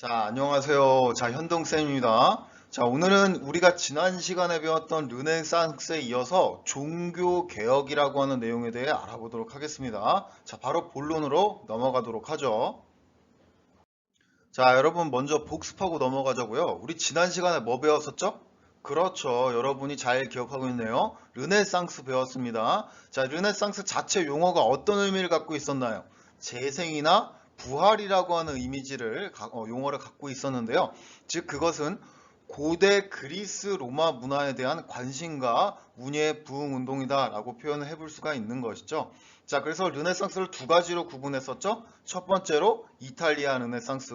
자, 안녕하세요. 자, 현동쌤입니다. 자, 오늘은 우리가 지난 시간에 배웠던 르네상스에 이어서 종교 개혁이라고 하는 내용에 대해 알아보도록 하겠습니다. 자, 바로 본론으로 넘어가도록 하죠. 자, 여러분 먼저 복습하고 넘어가자고요. 우리 지난 시간에 뭐 배웠었죠? 그렇죠. 여러분이 잘 기억하고 있네요. 르네상스 배웠습니다. 자, 르네상스 자체 용어가 어떤 의미를 갖고 있었나요? 재생이나 부활이라고 하는 이미지를 가- 어, 용어를 갖고 있었는데요. 즉 그것은 고대 그리스 로마 문화에 대한 관심과 문예 부흥 운동이다 라고 표현을 해볼 수가 있는 것이죠. 자, 그래서 르네상스를 두 가지로 구분했었죠. 첫 번째로 이탈리아 르네상스,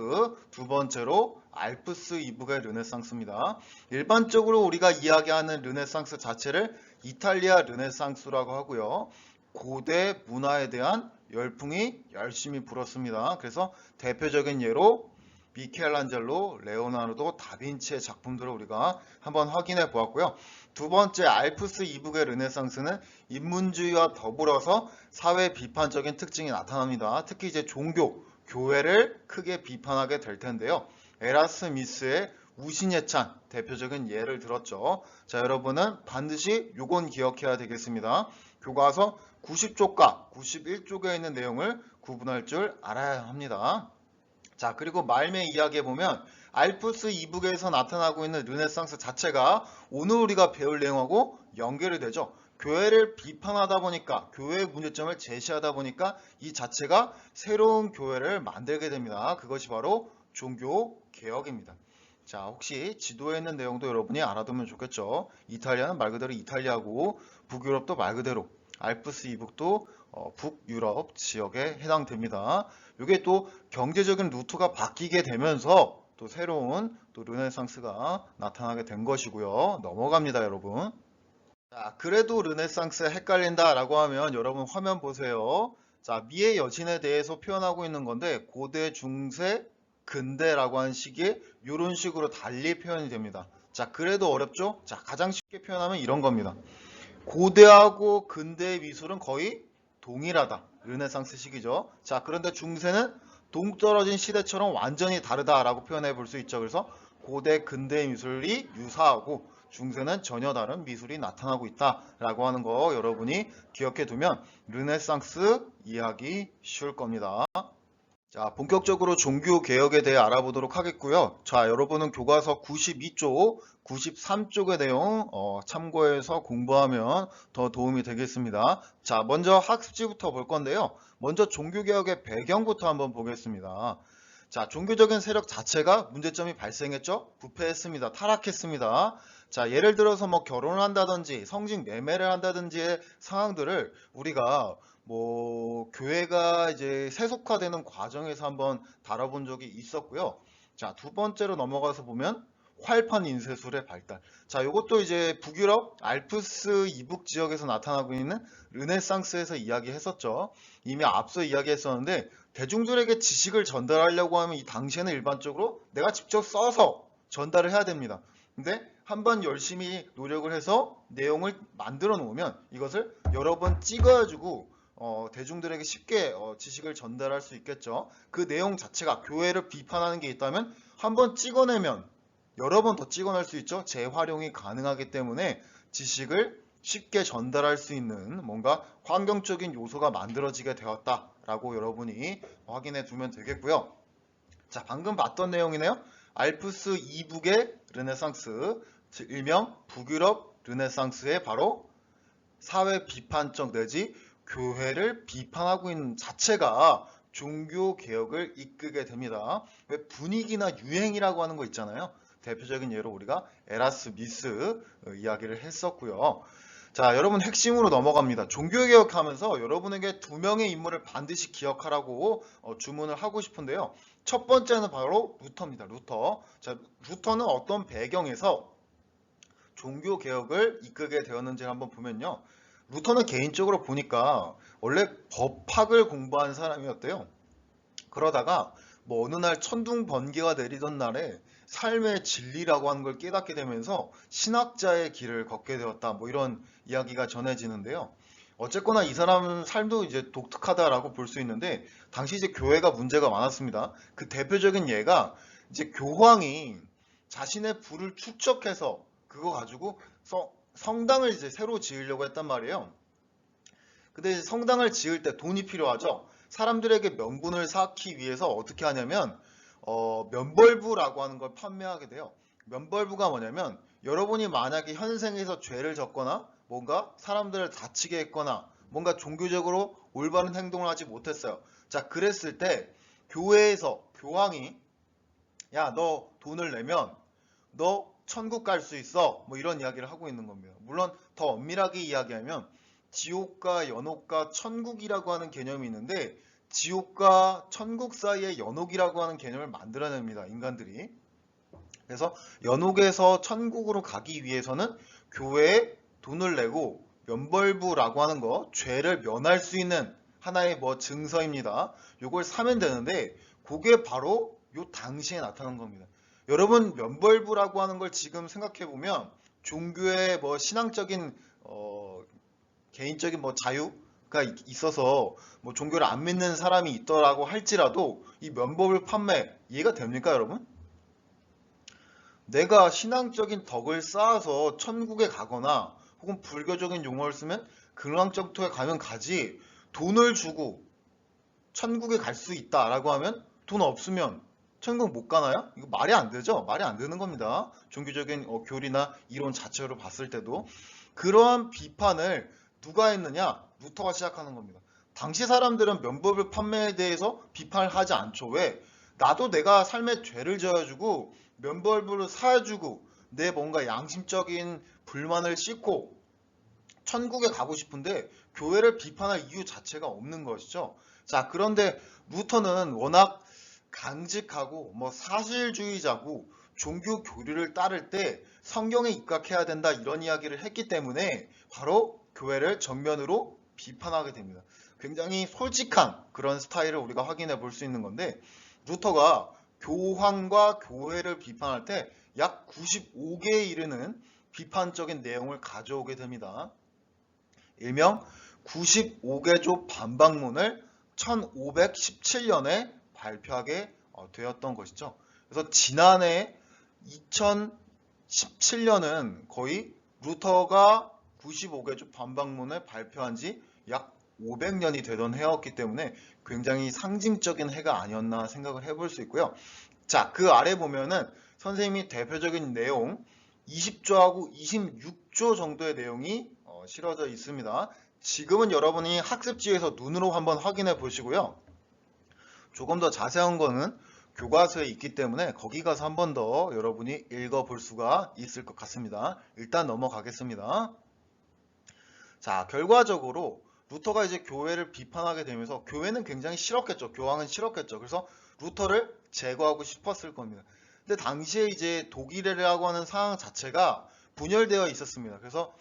두 번째로 알프스 이북의 르네상스입니다. 일반적으로 우리가 이야기하는 르네상스 자체를 이탈리아 르네상스라고 하고요. 고대 문화에 대한 열풍이 열심히 불었습니다. 그래서 대표적인 예로 미켈란젤로, 레오나르도, 다빈치의 작품들을 우리가 한번 확인해 보았고요. 두 번째 알프스 이북의 르네상스는 인문주의와 더불어서 사회 비판적인 특징이 나타납니다. 특히 이제 종교, 교회를 크게 비판하게 될 텐데요. 에라스미스의 우신예찬 대표적인 예를 들었죠. 자, 여러분은 반드시 요건 기억해야 되겠습니다. 교과서 90쪽과 91쪽에 있는 내용을 구분할 줄 알아야 합니다. 자, 그리고 말매 이야기에 보면 알프스 이북에서 나타나고 있는 르네상스 자체가 오늘 우리가 배울 내용하고 연결이 되죠. 교회를 비판하다 보니까 교회의 문제점을 제시하다 보니까 이 자체가 새로운 교회를 만들게 됩니다. 그것이 바로 종교 개혁입니다. 자, 혹시 지도에 있는 내용도 여러분이 알아두면 좋겠죠. 이탈리아는 말 그대로 이탈리아고 북유럽도 말 그대로 알프스 이북도 어, 북유럽 지역에 해당됩니다. 이게 또 경제적인 루트가 바뀌게 되면서 또 새로운 또 르네상스가 나타나게 된 것이고요. 넘어갑니다, 여러분. 자, 그래도 르네상스 헷갈린다 라고 하면 여러분 화면 보세요. 자, 미의 여신에 대해서 표현하고 있는 건데 고대, 중세, 근대라고 하는 시기에 이런 식으로 달리 표현이 됩니다. 자, 그래도 어렵죠? 자, 가장 쉽게 표현하면 이런 겁니다. 고대하고 근대의 미술은 거의 동일하다. 르네상스 시기죠. 자, 그런데 중세는 동떨어진 시대처럼 완전히 다르다라고 표현해 볼 수 있죠. 그래서 고대, 근대 미술이 유사하고 중세는 전혀 다른 미술이 나타나고 있다라고 하는 거 여러분이 기억해 두면 르네상스 이해하기 쉬울 겁니다. 자, 본격적으로 종교 개혁에 대해 알아보도록 하겠고요. 자, 여러분은 교과서 92쪽, 93쪽의 내용 어, 참고해서 공부하면 더 도움이 되겠습니다. 자, 먼저 학습지부터 볼 건데요. 먼저 종교 개혁의 배경부터 한번 보겠습니다. 자, 종교적인 세력 자체가 문제점이 발생했죠? 부패했습니다. 타락했습니다. 자, 예를 들어서 뭐 결혼을 한다든지 성직 매매를 한다든지의 상황들을 우리가 뭐 교회가 이제 세속화되는 과정에서 한번 다뤄본 적이 있었고요. 자, 두 번째로 넘어가서 보면 활판 인쇄술의 발달. 자, 이것도 이제 북유럽 알프스 이북 지역에서 나타나고 있는 르네상스에서 이야기했었죠. 이미 앞서 이야기했었는데 대중들에게 지식을 전달하려고 하면 이 당시에는 일반적으로 내가 직접 써서 전달을 해야 됩니다. 근데 한 번 열심히 노력을 해서 내용을 만들어 놓으면 이것을 여러 번 찍어가지고 어, 대중들에게 쉽게 어, 지식을 전달할 수 있겠죠. 그 내용 자체가 교회를 비판하는 게 있다면 한 번 찍어내면 여러 번 더 찍어낼 수 있죠. 재활용이 가능하기 때문에 지식을 쉽게 전달할 수 있는 뭔가 환경적인 요소가 만들어지게 되었다라고 여러분이 확인해 두면 되겠고요. 자, 방금 봤던 내용이네요. 알프스 이북의 르네상스, 즉 일명 북유럽 르네상스의 바로 사회 비판적 내지 교회를 비판하고 있는 자체가 종교 개혁을 이끌게 됩니다. 왜 분위기나 유행이라고 하는 거 있잖아요. 대표적인 예로 우리가 에라스 미스 어, 이야기를 했었고요. 자, 여러분 핵심으로 넘어갑니다. 종교 개혁하면서 여러분에게 두 명의 인물을 반드시 기억하라고 어, 주문을 하고 싶은데요. 첫 번째는 바로 루터입니다. 루터. 자, 루터는 어떤 배경에서 종교 개혁을 이끌게 되었는지 한번 보면요. 루터는 개인적으로 보니까 원래 법학을 공부한 사람이었대요. 그러다가 뭐 어느 날 천둥 번개가 내리던 날에 삶의 진리라고 하는 걸 깨닫게 되면서 신학자의 길을 걷게 되었다. 뭐 이런 이야기가 전해지는데요. 어쨌거나 이 사람은 삶도 이제 독특하다라고 볼 수 있는데 당시 이제 교회가 문제가 많았습니다. 그 대표적인 예가 이제 교황이 자신의 부를 축적해서 그거 가지고 성, 성당을 이제 새로 지으려고 했단 말이에요. 근데 성당을 지을 때 돈이 필요하죠. 사람들에게 명분을 쌓기 위해서 어떻게 하냐면 어, 면벌부라고 하는 걸 판매하게 돼요. 면벌부가 뭐냐면 여러분이 만약에 현생에서 죄를 졌거나 뭔가 사람들을 다치게 했거나 뭔가 종교적으로 올바른 행동을 하지 못했어요. 자, 그랬을 때 교회에서 교황이 야, 너 돈을 내면 너 천국 갈 수 있어. 뭐 이런 이야기를 하고 있는 겁니다. 물론 더 엄밀하게 이야기하면 지옥과 연옥과 천국이라고 하는 개념이 있는데 지옥과 천국 사이의 연옥이라고 하는 개념을 만들어냅니다. 인간들이. 그래서 연옥에서 천국으로 가기 위해서는 교회에 돈을 내고 면벌부라고 하는 거 죄를 면할 수 있는 하나의 뭐 증서입니다. 요걸 사면 되는데 그게 바로 요 당시에 나타난 겁니다. 여러분 면벌부라고 하는 걸 지금 생각해 보면 종교의 뭐 신앙적인 어, 개인적인 뭐 자유가 있- 있어서 뭐 종교를 안 믿는 사람이 있더라고 할지라도 이 면벌 판매 이해가 됩니까 여러분? 내가 신앙적인 덕을 쌓아서 천국에 가거나 혹은 불교적인 용어를 쓰면 근왕정토에 가면 가지 돈을 주고 천국에 갈 수 있다라고 하면 돈 없으면 천국 못 가나요? 이거 말이 안 되죠? 말이 안 되는 겁니다. 종교적인 어, 교리나 이론 자체로 봤을 때도 그러한 비판을 누가 했느냐? 루터가 시작하는 겁니다. 당시 사람들은 면법을 판매에 대해서 비판을 하지 않죠. 왜? 나도 내가 삶에 죄를 져가지고 면벌부를 사주고 내 뭔가 양심적인 불만을 씻고 천국에 가고 싶은데 교회를 비판할 이유 자체가 없는 것이죠. 자, 그런데 루터는 워낙 강직하고 뭐 사실주의자고 종교 교리를 따를 때 성경에 입각해야 된다 이런 이야기를 했기 때문에 바로 교회를 전면으로 비판하게 됩니다. 굉장히 솔직한 그런 스타일을 우리가 확인해 볼 수 있는 건데 루터가 교황과 교회를 비판할 때 약 95개에 이르는 비판적인 내용을 가져오게 됩니다. 일명 95개조 반박문을 1517년에 발표하게 어, 되었던 것이죠. 그래서 지난해 2017년은 거의 루터가 95개조 반박문을 발표한 지 약 500년이 되던 해였기 때문에 굉장히 상징적인 해가 아니었나 생각을 해볼 수 있고요. 자, 그 아래 보면은 선생님이 대표적인 내용 20조하고 26조 정도의 내용이 어, 실어져 있습니다. 지금은 여러분이 학습지에서 눈으로 한번 확인해 보시고요. 조금 더 자세한 거는 교과서에 있기 때문에 거기 가서 한 번 더 여러분이 읽어볼 수가 있을 것 같습니다. 일단 넘어가겠습니다. 자, 결과적으로 루터가 이제 교회를 비판하게 되면서 교회는 굉장히 싫었겠죠. 교황은 싫었겠죠. 그래서 루터를 제거하고 싶었을 겁니다. 근데 당시에 이제 독일이라고 하는 상황 자체가 분열되어 있었습니다. 그래서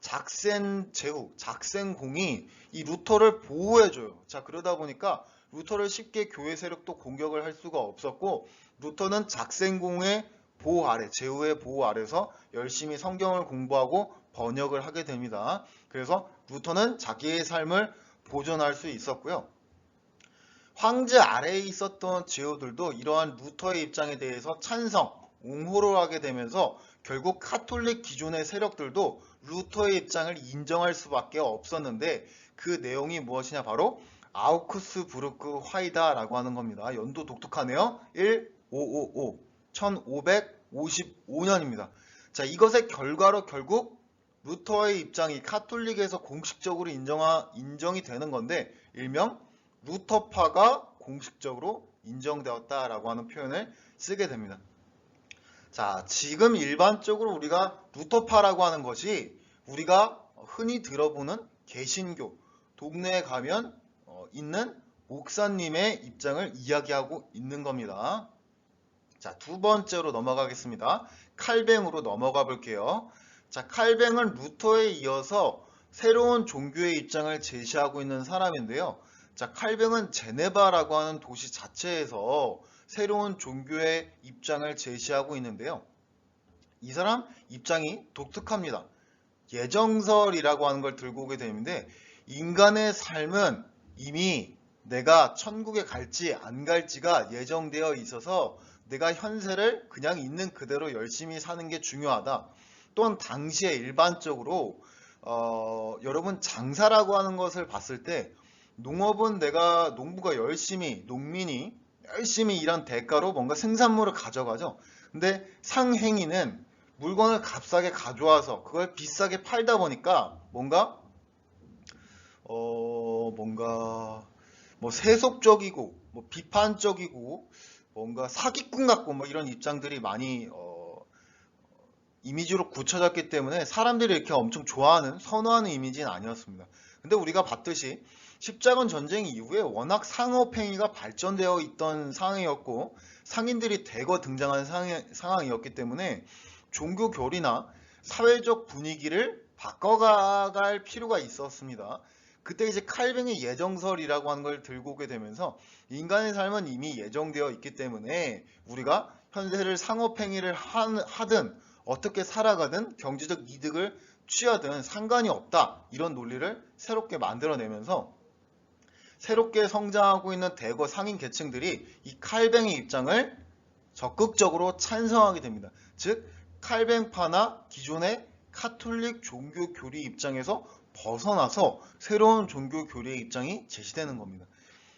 작센 제후, 작센공이 이 루터를 보호해줘요. 자, 그러다 보니까 루터를 쉽게 교회 세력도 공격을 할 수가 없었고, 루터는 작센공의 보호 아래, 제후의 보호 아래서 열심히 성경을 공부하고 번역을 하게 됩니다. 그래서 루터는 자기의 삶을 보존할 수 있었고요. 황제 아래에 있었던 제후들도 이러한 루터의 입장에 대해서 찬성, 옹호를 하게 되면서 결국 카톨릭 기존의 세력들도 루터의 입장을 인정할 수밖에 없었는데 그 내용이 무엇이냐 바로 아우크스부르크 화이다라고 하는 겁니다. 연도 독특하네요. 1555 1555년입니다. 자 이것의 결과로 결국 루터의 입장이 카톨릭에서 공식적으로 인정하, 인정이 되는 건데 일명 루터파가 공식적으로 인정되었다라고 하는 표현을 쓰게 됩니다. 자, 지금 일반적으로 우리가 루터파라고 하는 것이 우리가 흔히 들어보는 개신교, 동네에 가면 어, 있는 목사님의 입장을 이야기하고 있는 겁니다. 자, 두 번째로 넘어가겠습니다. 칼뱅으로 넘어가 볼게요. 자, 칼뱅은 루터에 이어서 새로운 종교의 입장을 제시하고 있는 사람인데요. 자, 칼뱅은 제네바라고 하는 도시 자체에서 새로운 종교의 입장을 제시하고 있는데요. 이 사람 입장이 독특합니다. 예정설이라고 하는 걸 들고 오게 되는데 인간의 삶은 이미 내가 천국에 갈지 안 갈지가 예정되어 있어서 내가 현세를 그냥 있는 그대로 열심히 사는 게 중요하다. 또한 당시에 일반적으로 어, 여러분 장사라고 하는 것을 봤을 때 농업은 내가 농부가 열심히 농민이 열심히 일한 대가로 뭔가 생산물을 가져가죠. 근데 상행위는 물건을 값싸게 가져와서 그걸 비싸게 팔다 보니까 뭔가 어 뭔가 뭐 세속적이고 뭐 비판적이고 뭔가 사기꾼 같고 뭐 이런 입장들이 많이 어 이미지로 굳혀졌기 때문에 사람들이 이렇게 엄청 좋아하는 선호하는 이미지는 아니었습니다. 근데 우리가 봤듯이 십자군 전쟁 이후에 워낙 상업행위가 발전되어 있던 상황이었고 상인들이 대거 등장한 상황- 상황이었기 때문에 종교 교리나 사회적 분위기를 바꿔갈 필요가 있었습니다. 그때 이제 칼뱅의 예정설이라고 하는 걸 들고 오게 되면서 인간의 삶은 이미 예정되어 있기 때문에 우리가 현세를 상업행위를 한- 하든 어떻게 살아가든 경제적 이득을 취하든 상관이 없다. 이런 논리를 새롭게 만들어내면서 새롭게 성장하고 있는 대거 상인 계층들이 이 칼뱅의 입장을 적극적으로 찬성하게 됩니다. 즉 칼뱅파나 기존의 카톨릭 종교 교리 입장에서 벗어나서 새로운 종교 교리의 입장이 제시되는 겁니다.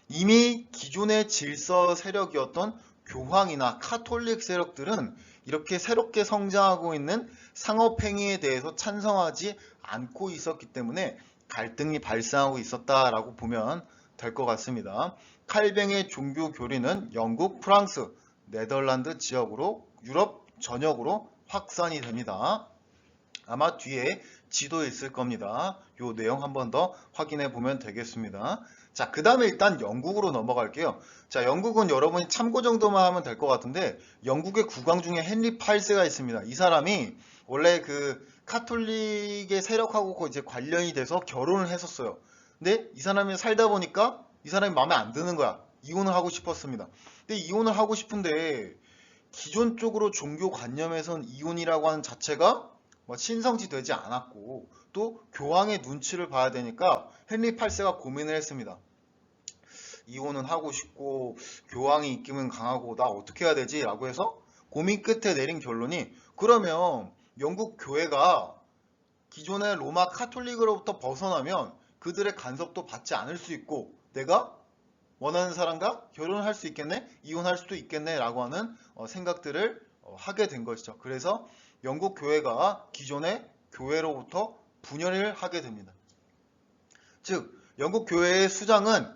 이미 기존의 질서 세력이었던 교황이나 카톨릭 세력들은 이렇게 새롭게 성장하고 있는 상업행위에 대해서 찬성하지 않고 있었기 때문에 갈등이 발생하고 있었다라고 보면 될 것 같습니다. 칼뱅의 종교 교리는 영국, 프랑스, 네덜란드 지역으로 유럽 전역으로 확산이 됩니다. 아마 뒤에 지도에 있을 겁니다. 요 내용 한 번 더 확인해 보면 되겠습니다. 자, 그 다음에 일단 영국으로 넘어갈게요. 자, 영국은 여러분이 참고 정도만 하면 될 것 같은데, 영국의 국왕 중에 헨리 8세가 있습니다. 이 사람이 원래 그 카톨릭의 세력하고 이제 관련이 돼서 결혼을 했었어요. 근데 이 사람이 살다 보니까 이 사람이 마음에 안 드는 거야. 이혼을 하고 싶었습니다. 근데 이혼을 하고 싶은데, 기존적으로 종교 관념에선 이혼이라고 하는 자체가 뭐 신성치 되지 않았고 또 교황의 눈치를 봐야 되니까 헨리 8세가 고민을 했습니다. 이혼은 하고 싶고 교황이 입김은 강하고 나 어떻게 해야 되지? 라고 해서 고민 끝에 내린 결론이 그러면 영국 교회가 기존의 로마 카톨릭으로부터 벗어나면 그들의 간섭도 받지 않을 수 있고 내가 원하는 사람과 결혼을 할수 있겠네? 이혼할 수도 있겠네? 라고 하는 어, 생각들을 어, 하게 된 것이죠. 그래서 영국 교회가 기존의 교회로부터 분열을 하게 됩니다. 즉, 영국 교회의 수장은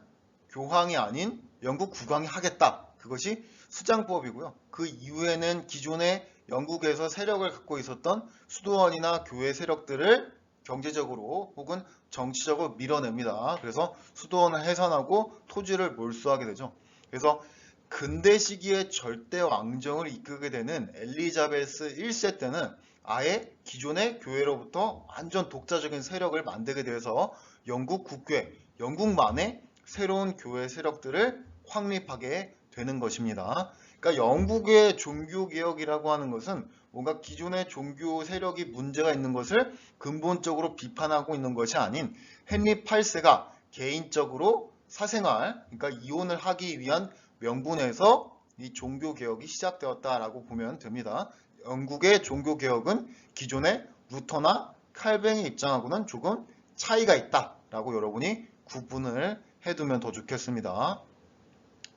교황이 아닌 영국 국왕이 하겠다. 그것이 수장법이고요. 그 이후에는 기존의 영국에서 세력을 갖고 있었던 수도원이나 교회 세력들을 경제적으로 혹은 정치적으로 밀어냅니다. 그래서 수도원을 해산하고 토지를 몰수하게 되죠. 그래서 근대 시기에 절대 왕정을 이끌게 되는 엘리자베스 1세 때는 아예 기존의 교회로부터 완전 독자적인 세력을 만들게 되어서 영국 국교회, 영국만의 새로운 교회 세력들을 확립하게 되는 것입니다. 그러니까 영국의 종교 개혁이라고 하는 것은 뭔가 기존의 종교 세력이 문제가 있는 것을 근본적으로 비판하고 있는 것이 아닌 헨리 8세가 개인적으로 사생활, 그러니까 이혼을 하기 위한 명분에서 이 종교 개혁이 시작되었다라고 보면 됩니다. 영국의 종교 개혁은 기존의 루터나 칼뱅의 입장하고는 조금 차이가 있다라고 여러분이 구분을 해두면 더 좋겠습니다.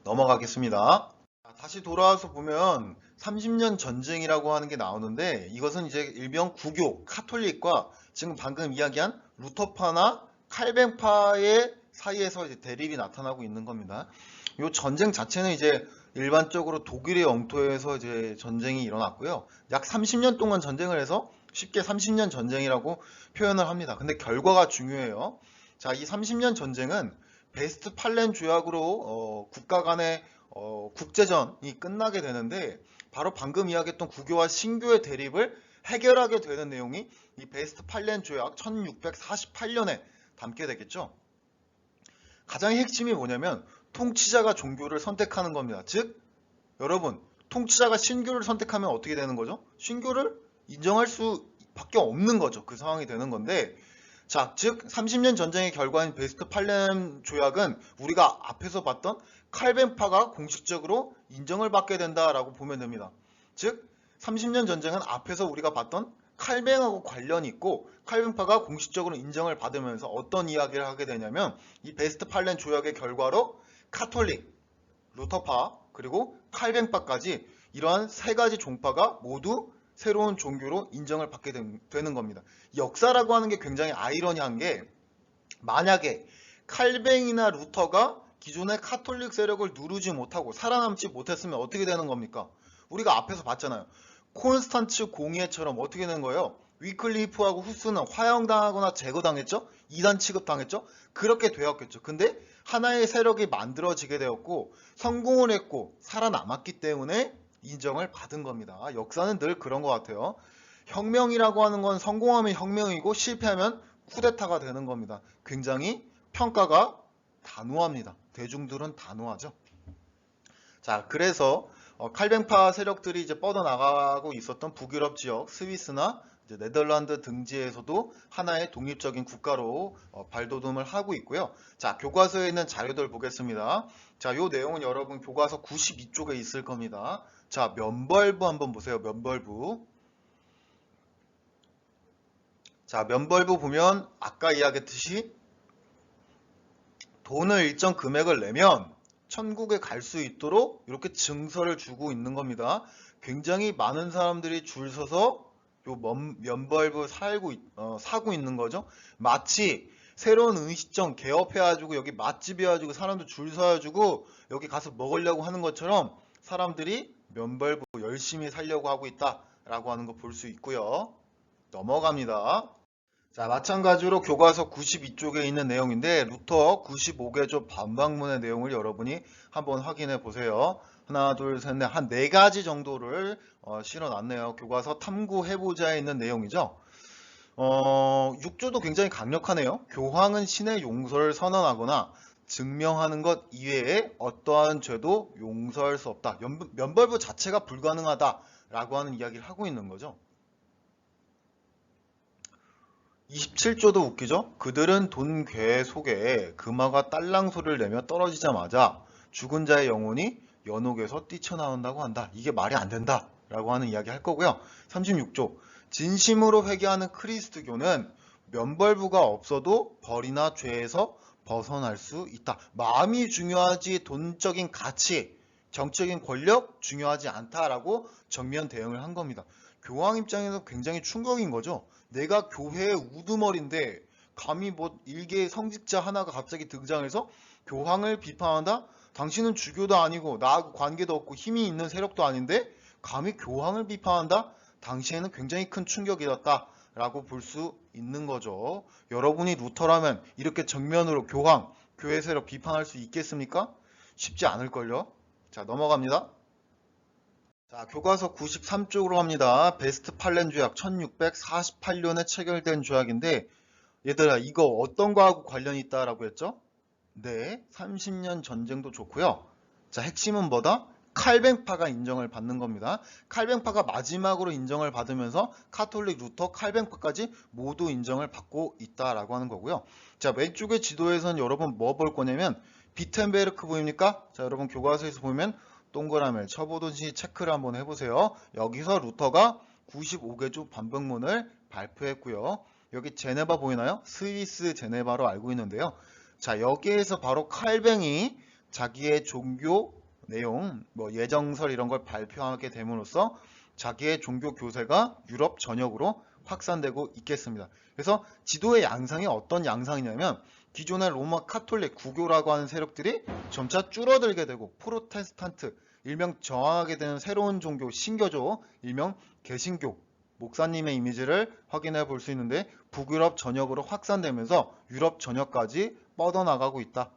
넘어가겠습니다. 다시 돌아와서 보면 30년 전쟁이라고 하는 게 나오는데 이것은 이제 일명 구교, 카톨릭과 지금 방금 이야기한 루터파나 칼뱅파의 사이에서 대립이 나타나고 있는 겁니다. 이 전쟁 자체는 이제 일반적으로 독일의 영토에서 이제 전쟁이 일어났고요. 약 30년 동안 전쟁을 해서 쉽게 30년 전쟁이라고 표현을 합니다. 근데 결과가 중요해요. 자, 이 30년 전쟁은 베스트 팔렌 조약으로 어, 국가 간의 어, 국제전이 끝나게 되는데 바로 방금 이야기했던 구교와 신교의 대립을 해결하게 되는 내용이 이 베스트 팔렌 조약 1648년에 담게 되겠죠. 가장 핵심이 뭐냐면 통치자가 종교를 선택하는 겁니다. 즉 여러분 통치자가 신교를 선택하면 어떻게 되는 거죠? 신교를 인정할 수밖에 없는 거죠. 그 상황이 되는 건데 자, 즉 30년 전쟁의 결과인 베스트 팔렘 조약은 우리가 앞에서 봤던 칼벤파가 공식적으로 인정을 받게 된다라고 보면 됩니다. 즉 30년 전쟁은 앞에서 우리가 봤던 칼뱅하고 관련이 있고 칼뱅파가 공식적으로 인정을 받으면서 어떤 이야기를 하게 되냐면 이 베스트 팔렌 조약의 결과로 카톨릭, 루터파 그리고 칼뱅파까지 이러한 세 가지 종파가 모두 새로운 종교로 인정을 받게 된- 되는 겁니다. 역사라고 하는 게 굉장히 아이러니한 게 만약에 칼뱅이나 루터가 기존의 카톨릭 세력을 누르지 못하고 살아남지 못했으면 어떻게 되는 겁니까? 우리가 앞에서 봤잖아요. 콘스탄츠 공예처럼 어떻게 되는 거예요? 위클리프하고 후스는 화형당하거나 제거당했죠? 이단 취급당했죠? 그렇게 되었겠죠. 근데 하나의 세력이 만들어지게 되었고 성공을 했고 살아남았기 때문에 인정을 받은 겁니다. 역사는 늘 그런 것 같아요. 혁명이라고 하는 건 성공하면 혁명이고 실패하면 쿠데타가 되는 겁니다. 굉장히 평가가 단호합니다. 대중들은 단호하죠. 자, 그래서 어, 칼뱅파 세력들이 이제 뻗어나가고 있었던 북유럽 지역, 스위스나 네덜란드 등지에서도 하나의 독립적인 국가로 어, 발돋움을 하고 있고요. 자, 교과서에 있는 자료들 보겠습니다. 자, 요 내용은 여러분 교과서 92쪽에 있을 겁니다. 자, 면벌부 한번 보세요. 면벌부. 자, 면벌부 보면 아까 이야기했듯이 돈을 일정 금액을 내면 천국에 갈 수 있도록 이렇게 증서를 주고 있는 겁니다. 굉장히 많은 사람들이 줄 서서 요 면, 면벌부 살고 있- 어, 사고 있는 거죠. 마치 새로운 음식점 개업해가지고 여기 맛집이어가지고 사람들 줄 서가지고 여기 가서 먹으려고 하는 것처럼 사람들이 면벌부 열심히 살려고 하고 있다라고 하는 거 볼 수 있고요. 넘어갑니다. 자, 마찬가지로 교과서 92쪽에 있는 내용인데 루터 95개조 반박문의 내용을 여러분이 한번 확인해 보세요. 하나, 둘, 셋, 넷, 한 네 가지 정도를 어, 실어놨네요. 교과서 탐구해보자에 있는 내용이죠. 어, 6조도 굉장히 강력하네요. 교황은 신의 용서를 선언하거나 증명하는 것 이외에 어떠한 죄도 용서할 수 없다. 연- 면벌부 자체가 불가능하다라고 하는 이야기를 하고 있는 거죠. 27조도 웃기죠? 그들은 돈괴 속에 금화가 딸랑 소리를 내며 떨어지자마자 죽은 자의 영혼이 연옥에서 뛰쳐나온다고 한다. 이게 말이 안 된다. 라고 하는 이야기 할 거고요. 36조. 진심으로 회개하는 크리스트교는 면벌부가 없어도 벌이나 죄에서 벗어날 수 있다. 마음이 중요하지 돈적인 가치, 정적인 권력 중요하지 않다라고 정면 대응을 한 겁니다. 교황 입장에서 굉장히 충격인 거죠. 내가 교회의 우두머리인데 감히 뭐 일개의 성직자 하나가 갑자기 등장해서 교황을 비판한다? 당신은 주교도 아니고 나하고 관계도 없고 힘이 있는 세력도 아닌데 감히 교황을 비판한다? 당시에는 굉장히 큰 충격이었다. 라고 볼 수 있는 거죠. 여러분이 루터라면 이렇게 정면으로 교황, 교회 세력 비판할 수 있겠습니까? 쉽지 않을걸요. 자, 넘어갑니다. 자, 교과서 93쪽으로 갑니다. 베스트 팔렌 조약 1648년에 체결된 조약인데 얘들아 이거 어떤 거하고 관련이 있다라고 했죠? 네, 30년 전쟁도 좋고요. 자, 핵심은 뭐다? 칼뱅파가 인정을 받는 겁니다. 칼뱅파가 마지막으로 인정을 받으면서 카톨릭, 루터, 칼뱅파까지 모두 인정을 받고 있다라고 하는 거고요. 자, 왼쪽의 지도에서는 여러분 뭐 볼 거냐면 비텐베르크 보입니까? 자, 여러분 교과서에서 보면 동그라미를 쳐보든지 체크를 한번 해보세요. 여기서 루터가 95개조 반박문을 발표했고요. 여기 제네바 보이나요? 스위스 제네바로 알고 있는데요. 자, 여기에서 바로 칼뱅이 자기의 종교 내용, 뭐 예정설 이런 걸 발표하게 됨으로써 자기의 종교 교세가 유럽 전역으로 확산되고 있겠습니다. 그래서 지도의 양상이 어떤 양상이냐면 기존의 로마 카톨릭 구교라고 하는 세력들이 점차 줄어들게 되고 프로테스탄트 일명 저항하게 되는 새로운 종교 신교조 일명 개신교 목사님의 이미지를 확인해 볼 수 있는데 북유럽 전역으로 확산되면서 유럽 전역까지 뻗어나가고 있다.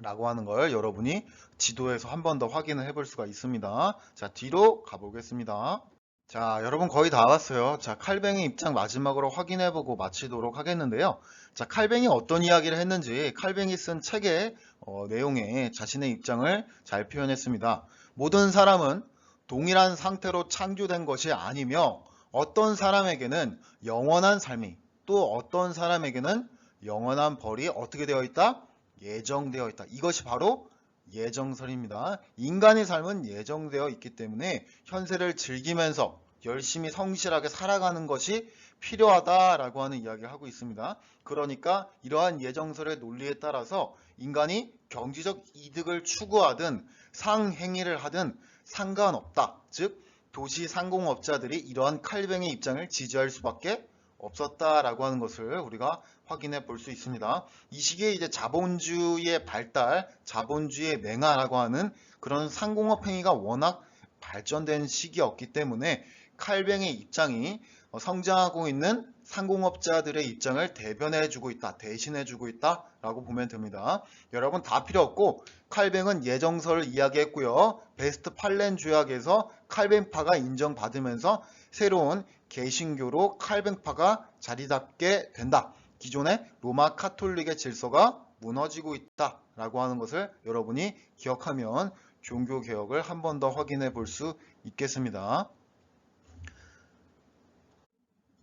라고 하는 걸 여러분이 지도에서 한 번 더 확인을 해볼 수가 있습니다. 자, 뒤로 가보겠습니다. 자, 여러분 거의 다 왔어요. 자, 칼뱅의 입장 마지막으로 확인해보고 마치도록 하겠는데요. 자, 칼뱅이 어떤 이야기를 했는지 칼뱅이 쓴 책의 어, 내용에 자신의 입장을 잘 표현했습니다. 모든 사람은 동일한 상태로 창조된 것이 아니며 어떤 사람에게는 영원한 삶이 또 어떤 사람에게는 영원한 벌이 어떻게 되어 있다? 예정되어 있다. 이것이 바로 예정설입니다. 인간의 삶은 예정되어 있기 때문에 현세를 즐기면서 열심히 성실하게 살아가는 것이 필요하다라고 하는 이야기를 하고 있습니다. 그러니까 이러한 예정설의 논리에 따라서 인간이 경제적 이득을 추구하든 상행위를 하든 상관없다. 즉 도시 상공업자들이 이러한 칼뱅의 입장을 지지할 수밖에 없었다라고 하는 것을 우리가 확인해 볼 수 있습니다. 이 시기에 이제 자본주의의 발달, 자본주의의 맹화라고 하는 그런 상공업 행위가 워낙 발전된 시기였기 때문에 칼뱅의 입장이 어, 성장하고 있는 상공업자들의 입장을 대변해주고 있다, 대신해주고 있다라고 보면 됩니다. 여러분 다 필요 없고 칼뱅은 예정설을 이야기했고요. 베스트 팔렌 조약에서 칼뱅파가 인정받으면서 새로운 개신교로 칼뱅파가 자리 잡게 된다. 기존의 로마 카톨릭의 질서가 무너지고 있다라고 하는 것을 여러분이 기억하면 종교 개혁을 한 번 더 확인해 볼 수 있겠습니다.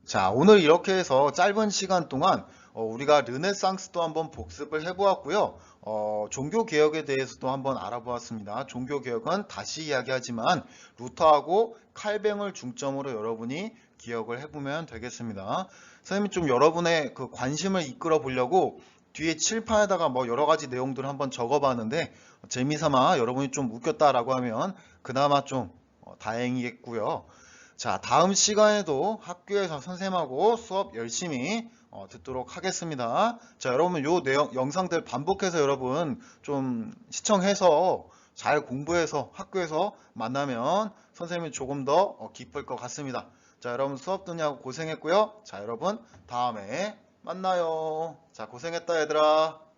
자, 오늘 이렇게 해서 짧은 시간 동안 어, 우리가 르네상스도 한번 복습을 해보았고요. 어, 종교 개혁에 대해서도 한번 알아보았습니다. 종교 개혁은 다시 이야기하지만 루터하고 칼뱅을 중점으로 여러분이 기억을 해보면 되겠습니다. 선생님이 좀 여러분의 그 관심을 이끌어 보려고 뒤에 칠판에다가 뭐 여러 가지 내용들을 한번 적어봤는데 재미삼아 여러분이 좀 웃겼다라고 하면 그나마 좀 어, 다행이겠고요. 자, 다음 시간에도 학교에서 선생님하고 수업 열심히 어, 듣도록 하겠습니다. 자, 여러분 요 내용 영상들 반복해서 여러분 좀 시청해서 잘 공부해서 학교에서 만나면 선생님이 조금 더 어, 기쁠 것 같습니다. 자, 여러분 수업 듣냐고 고생했고요. 자, 여러분 다음에 만나요. 자, 고생했다 얘들아.